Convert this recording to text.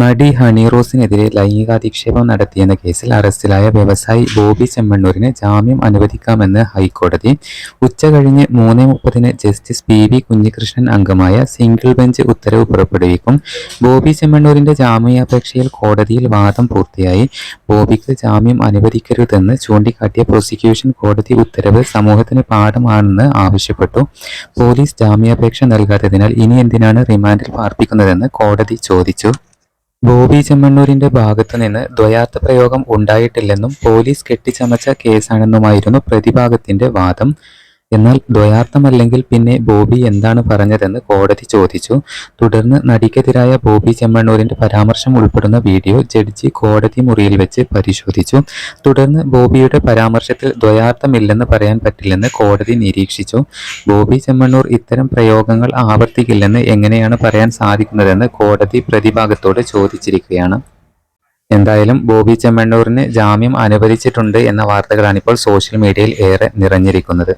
നടി ഹണി റോസിനെതിരെ ലൈംഗികാധിക്ഷേപം നടത്തിയെന്ന കേസിൽ അറസ്റ്റിലായ വ്യവസായി ബോബി ചെമ്മണ്ണൂരിന് ജാമ്യം അനുവദിക്കാമെന്ന് ഹൈക്കോടതി. ഉച്ചകഴിഞ്ഞ് മൂന്ന് മുപ്പതിന് ജസ്റ്റിസ് പി വി കുഞ്ഞികൃഷ്ണൻ അംഗമായ സിംഗിൾ ബെഞ്ച് ഉത്തരവ് പുറപ്പെടുവിക്കും. ബോബി ചെമ്മണ്ണൂരിന്റെ ജാമ്യാപേക്ഷയിൽ കോടതിയിൽ വാദം പൂർത്തിയായി. ബോബിക്ക് ജാമ്യം അനുവദിക്കരുതെന്ന് ചൂണ്ടിക്കാട്ടിയ പ്രോസിക്യൂഷൻ കോടതി ഉത്തരവ് സമൂഹത്തിന് പാഠമാണെന്ന് ആവശ്യപ്പെട്ടു. പോലീസ് ജാമ്യാപേക്ഷ നൽകാത്തതിനാൽ ഇനി എന്തിനാണ് റിമാൻഡിൽ പാർപ്പിക്കുന്നതെന്ന് കോടതി ചോദിച്ചു. ബോബി ചെമ്മണ്ണൂരിന്റെ ഭാഗത്തുനിന്ന് ദ്വയാർത്ഥ പ്രയോഗം ഉണ്ടായിട്ടില്ലെന്നും പോലീസ് കെട്ടിച്ചമച്ച കേസാണെന്നുമായിരുന്നു പ്രതിഭാഗത്തിന്റെ വാദം. എന്നാൽ ദ്വയാർത്ഥമല്ലെങ്കിൽ പിന്നെ ബോബി എന്താണ് പറഞ്ഞതെന്ന് കോടതി ചോദിച്ചു. തുടർന്ന് നടിക്കെതിരായ ബോബി ചെമ്മണ്ണൂരിന്റെ പരാമർശം ഉൾപ്പെടുന്ന വീഡിയോ ജഡ്ജി കോടതി മുറിയിൽ വെച്ച് പരിശോധിച്ചു. തുടർന്ന് ബോബിയുടെ പരാമർശത്തിൽ ദ്വയാർത്ഥമില്ലെന്ന് പറയാൻ പറ്റില്ലെന്ന് കോടതി നിരീക്ഷിച്ചു. ബോബി ചെമ്മണ്ണൂർ ഇത്തരം പ്രയോഗങ്ങൾ ആവർത്തിക്കില്ലെന്ന് എങ്ങനെയാണ് പറയാൻ സാധിക്കുന്നതെന്ന് കോടതി പ്രതിഭാഗത്തോട് ചോദിച്ചിരിക്കുകയാണ്. എന്തായാലും ബോബി ചെമ്മണ്ണൂരിന് ജാമ്യം അനുവദിച്ചിട്ടുണ്ട് എന്ന വാർത്തകളാണ് ഇപ്പോൾ സോഷ്യൽ മീഡിയയിൽ ഏറെ നിറഞ്ഞിരിക്കുന്നത്.